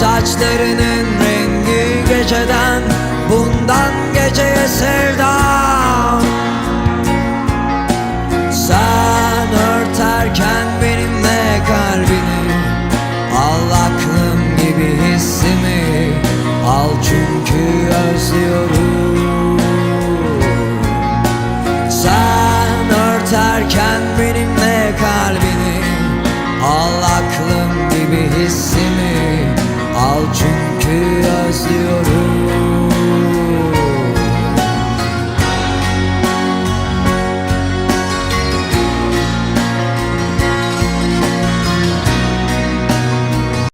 Saçlarının rengi geceden Bundan geceye sevdan